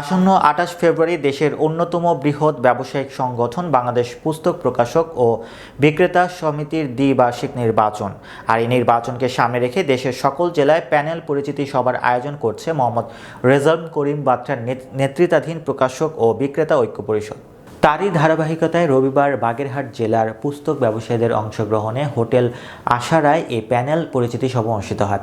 আসন্ন আঠাশ ফেব্রুয়ারি দেশের অন্যতম বৃহৎ ব্যবসায়িক সংগঠন বাংলাদেশ পুস্তক প্রকাশক ও বিক্রেতা সমিতির দ্বিবার্ষিক নির্বাচন। আর এই নির্বাচনকে সামনে রেখে দেশের সকল জেলায় প্যানেল পরিচিতি সভার আয়োজন করছে মোহাম্মদ রেজাল করিম বাত্রার নেত- নেতৃত্বাধীন প্রকাশক ও বিক্রেতা ঐক্য পরিষদ। তারই ধারাবাহিকতায় রবিবার বাগেরহাট জেলার পুস্তক ব্যবসায়ীদের অংশগ্রহণে হোটেল আশারায় এই প্যানেল পরিচিতি সভা অনুষ্ঠিত হয়।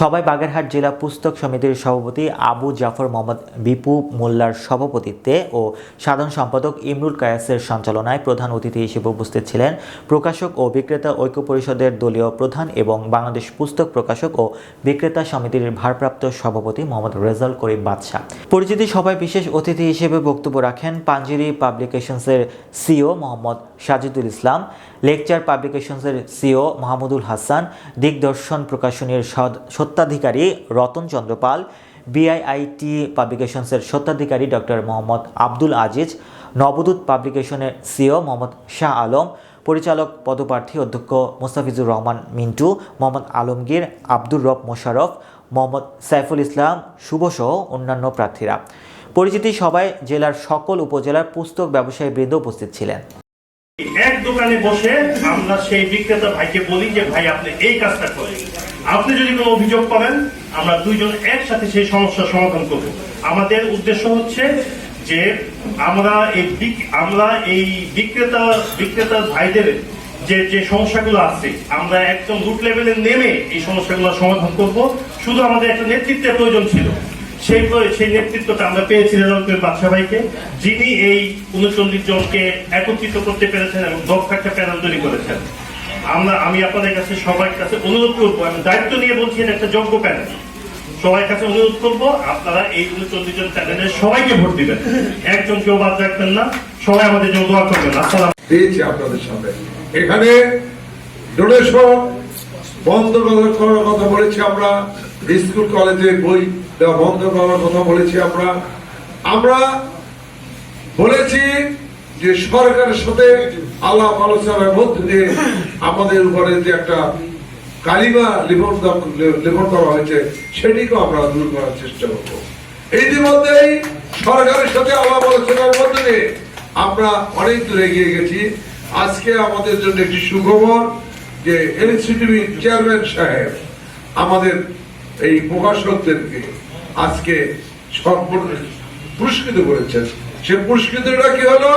সবাই বাগেরহাট জেলা পুস্তক সমিতির সভাপতি আবু জাফর মোহাম্মদ বিপু মোল্লার সভাপতিত্বে ও সাধারণ সম্পাদক ইমরুল কায়াসের সঞ্চালনায় প্রধান অতিথি হিসেবে উপস্থিত ছিলেন প্রকাশক ও বিক্রেতা ঐক্য পরিষদের দলীয় প্রধান এবং বাংলাদেশ পুস্তক প্রকাশক ও বিক্রেতা সমিতির ভারপ্রাপ্ত সভাপতি মোহাম্মদ রেজাল করিম বাদশাহ। পরিচিতি সভায় বিশেষ অতিথি হিসেবে বক্তব্য রাখেন পাঞ্জেরি পাবলিকেশনসের সিও মোহাম্মদ সাজিদুল ইসলাম লেকচার পাবলিকেশনসের সিও মাহমুদুল হাসান, দিগদর্শন প্রকাশনীর স্বত্বাধিকারী রতন চন্দ্র পাল বিআইআইটি পাবলিকেশনসের স্বত্বাধিকারী ডক্টর মোহাম্মদ আব্দুল আজিজ, নবদূত পাবলিকেশনের সিও মোহাম্মদ শাহ আলম, পরিচালক পদপ্রার্থী অধ্যক্ষ মোস্তাফিজুর রহমান মিন্টু, মোহাম্মদ আলমগীর, আব্দুর রব মোশারফ মোহাম্মদ সাইফুল ইসলাম, শুভসহ অন্যান্য প্রার্থীরা। পরিচিতি সভায় জেলার সকল উপজেলার পুস্তক ব্যবসায়ী বৃন্দ উপস্থিত ছিলেন। এক দোকানে বসে আমরা সেই বিক্রেতা ভাইকে বলি যে, ভাই, আপনি এই কাজটা করেন। আপনি যদি কোনো অভিযোগ করেন, আমরা দুইজন একসাথে সেই সমস্যার সমাধান করব। আমাদের উদ্দেশ্য হচ্ছে যে, আমরা এই আমরা এই বিক্রেতা বিক্রেতা ভাইদের যে যে সমস্যাগুলো আছে, আমরা একদম রুট লেভেলে নেমে এই সমস্যাগুলো সমাধান করব। শুধু আমাদের একটা নেতৃত্বের প্রয়োজন ছিল। সেই সেই নেতৃত্বটা আমরা পেয়েছি রেজাল্টের বাদশা ভাইকে, যিনি এই উনচল্লিশ জনকে একত্রিত করতে পেরেছেন এবং দক্ষ একটা প্যানেল তৈরি করেছেন। আমরা, আমি আপনাদের কাছে, সবার কাছে অনুরোধ করব, আমি দায়িত্ব নিয়ে বলছি একটা যোগ্য প্যানেল সবার কাছে অনুরোধ করব, আপনারা এই উনচল্লিশ জন প্যানেলের সবাইকে ভোট দিবেন। একজন কেউ বাদ রাখবেন না, সবাই আমাদের জন্য দোয়া করবেন। আসসালাম পেয়েছি আপনাদের সামনে। এখানে ডোনেশন, বন্ধ করার কথা বলেছি আমরা, স্কুল, কলেজে বই দেওয়া বন্ধ করার কথা বলেছি আমরা। আমরা বলেছি যে সরকারের সাথে আলাপ আলোচনার মধ্যে দিয়ে আমাদের উপরে যে একটা কালিমা লিখন লিখন করা হয়েছে, সেটিকেও আমরা দূর করার চেষ্টা করব। ইতিমধ্যেই সরকারের সাথে আলাপ আলোচনার মধ্যে দিয়ে আমরা অনেক দূর এগিয়ে গেছি। আজকে আমাদের জন্য একটি সুখবর যে এনসিটিভি চেয়ারম্যান সাহেব আমাদের এই প্রকাশকদেরকে আজকে সম্পূর্ণ পুরস্কৃত করেছেন। সে পুরস্কৃতটা কি হলো?